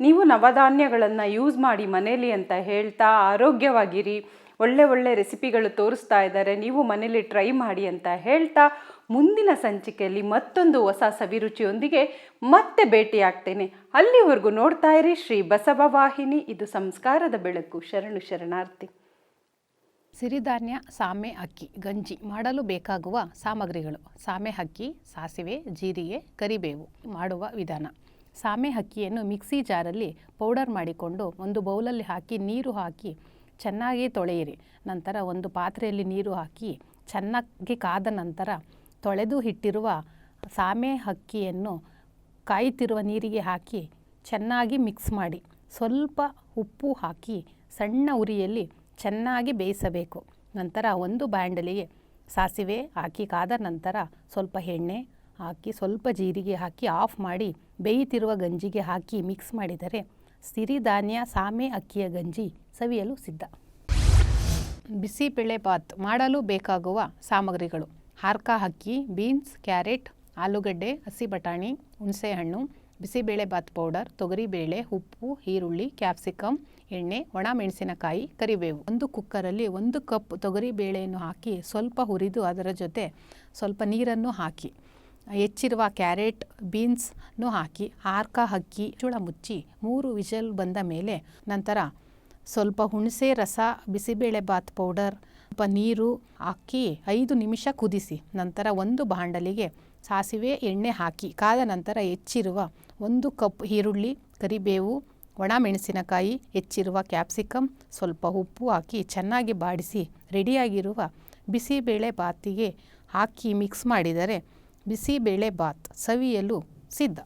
ನೀವು ನವಧಾನ್ಯಗಳನ್ನು ಯೂಸ್ ಮಾಡಿ ಮನೆಯಲ್ಲಿ ಅಂತ ಹೇಳ್ತಾ ಆರೋಗ್ಯವಾಗಿರಿ. ಒಳ್ಳೆ ಒಳ್ಳೆ ರೆಸಿಪಿಗಳು ತೋರಿಸ್ತಾ ಇದ್ದಾರೆ. ನೀವು ಮನೇಲಿ ಟ್ರೈ ಮಾಡಿ ಅಂತ ಹೇಳ್ತಾ ಮುಂದಿನ ಸಂಚಿಕೆಯಲ್ಲಿ ಮತ್ತೊಂದು ಹೊಸ ಸವಿರುಚಿಯೊಂದಿಗೆ ಮತ್ತೆ ಭೇಟಿಯಾಗ್ತೇನೆ. ಅಲ್ಲಿವರೆಗೂ ನೋಡ್ತಾ ಇರಿ ಶ್ರೀ ಬಸವ ವಾಹಿನಿ. ಇದು ಸಂಸ್ಕಾರದ ಬೆಳಕು. ಶರಣು ಶರಣಾರ್ಥಿ. ಸಿರಿಧಾನ್ಯ, ಸಾಮೆ ಅಕ್ಕಿ, ಗಂಜಿ ಮಾಡಲು ಬೇಕಾಗುವ ಸಾಮಗ್ರಿಗಳು. ಸಾಮೆ ಅಕ್ಕಿ, ಸಾಸಿವೆ, ಜೀರಿಗೆ, ಕರಿಬೇವು ಮಾಡುವ ವಿಧಾನ. ಸಾಮೆ ಅಕ್ಕಿಯನ್ನು ಮಿಕ್ಸಿ ಜಾರಲ್ಲಿ ಪೌಡರ್ ಮಾಡಿಕೊಂಡು ಒಂದು ಬೌಲಲ್ಲಿ ಹಾಕಿ ನೀರು ಹಾಕಿ ಚೆನ್ನಾಗಿ ತೊಳೆಯಿರಿ. ನಂತರ ಒಂದು ಪಾತ್ರೆಯಲ್ಲಿ ನೀರು ಹಾಕಿ ಚೆನ್ನಾಗಿ ಕಾದ ನಂತರ ತೊಳೆದು ಇಟ್ಟಿರುವ ಸಾಮೆ ಅಕ್ಕಿಯನ್ನು ಕಾಯುತ್ತಿರುವ ನೀರಿಗೆ ಹಾಕಿ ಚೆನ್ನಾಗಿ ಮಿಕ್ಸ್ ಮಾಡಿ ಸ್ವಲ್ಪ ಉಪ್ಪು ಹಾಕಿ ಸಣ್ಣ ಉರಿಯಲ್ಲಿ ಚೆನ್ನಾಗಿ ಬೇಯಿಸಬೇಕು. ನಂತರ ಒಂದು ಬ್ಯಾಂಡಲಿಗೆ ಸಾಸಿವೆ ಹಾಕಿ ಕಾದ ನಂತರ ಸ್ವಲ್ಪ ಎಣ್ಣೆ ಹಾಕಿ ಸ್ವಲ್ಪ ಜೀರಿಗೆ ಹಾಕಿ ಆಫ್ ಮಾಡಿ ಬೇಯುತ್ತಿರುವ ಗಂಜಿಗೆ ಹಾಕಿ ಮಿಕ್ಸ್ ಮಾಡಿದರೆ ಸಿರಿಧಾನ್ಯ ಸಾಮೆ ಅಕ್ಕಿಯ ಗಂಜಿ ಸವಿಯಲು ಸಿದ್ಧ. ಬಿಸಿಬೇಳೆ ಬಾತ್ ಮಾಡಲು ಬೇಕಾಗುವ ಸಾಮಗ್ರಿಗಳು. ಹಾರ್ಕ ಅಕ್ಕಿ, ಬೀನ್ಸ್, ಕ್ಯಾರೆಟ್, ಆಲೂಗಡ್ಡೆ, ಹಸಿ ಬಟಾಣಿ, ಹುಣಸೆಹಣ್ಣು ಬಿಸಿಬೇಳೆ ಬಾತ್ ಪೌಡರ್ ತೊಗರಿಬೇಳೆ ಉಪ್ಪು, ಈರುಳ್ಳಿ ಕ್ಯಾಪ್ಸಿಕಮ್ ಎಣ್ಣೆ, ಒಣ ಮೆಣಸಿನಕಾಯಿ, ಕರಿಬೇವು. ಒಂದು ಕುಕ್ಕರಲ್ಲಿ ಒಂದು ಕಪ್ ತೊಗರಿಬೇಳೆಯನ್ನು ಹಾಕಿ ಸ್ವಲ್ಪ ಹುರಿದು ಅದರ ಜೊತೆ ಸ್ವಲ್ಪ ನೀರನ್ನು ಹಾಕಿ. ಹೆಚ್ಚಿರುವ ಕ್ಯಾರೆಟ್ ಬೀನ್ಸ್ನು ಹಾಕಿ, ಆರ್ಕ ಅಕ್ಕಿ ಚುಳ ಮುಚ್ಚಿ, ಮೂರು ವಿಷಲ್ ಬಂದ ಮೇಲೆ ನಂತರ ಸ್ವಲ್ಪ ಹುಣಸೆ ರಸ, ಬಿಸಿಬೇಳೆ ಬಾತ್ ಪೌಡರ್, ಸ್ವಲ್ಪ ನೀರು ಹಾಕಿ ಐದು ನಿಮಿಷ ಕುದಿಸಿ, ನಂತರ ಒಂದು ಬಾಂಡಲಿಗೆ ಸಾಸಿವೆ ಎಣ್ಣೆ ಹಾಕಿ, ಕಾದ ನಂತರ ಹೆಚ್ಚಿರುವ ಒಂದು ಕಪ್ ಈರುಳ್ಳಿ, ಕರಿಬೇವು ಒಣ ಮೆಣಸಿನಕಾಯಿ ಹೆಚ್ಚಿರುವ ಕ್ಯಾಪ್ಸಿಕಮ್ ಸ್ವಲ್ಪ ಉಪ್ಪು ಹಾಕಿ ಚೆನ್ನಾಗಿ ಬಾಡಿಸಿ, ರೆಡಿಯಾಗಿರುವ ಬಿಸಿಬೇಳೆ ಬಾತಿಗೆ ಹಾಕಿ ಮಿಕ್ಸ್ ಮಾಡಿದರೆ ಬಿಸಿಬೇಳೆ ಬಾತ್ ಸವಿಯಲು ಸಿದ್ಧ.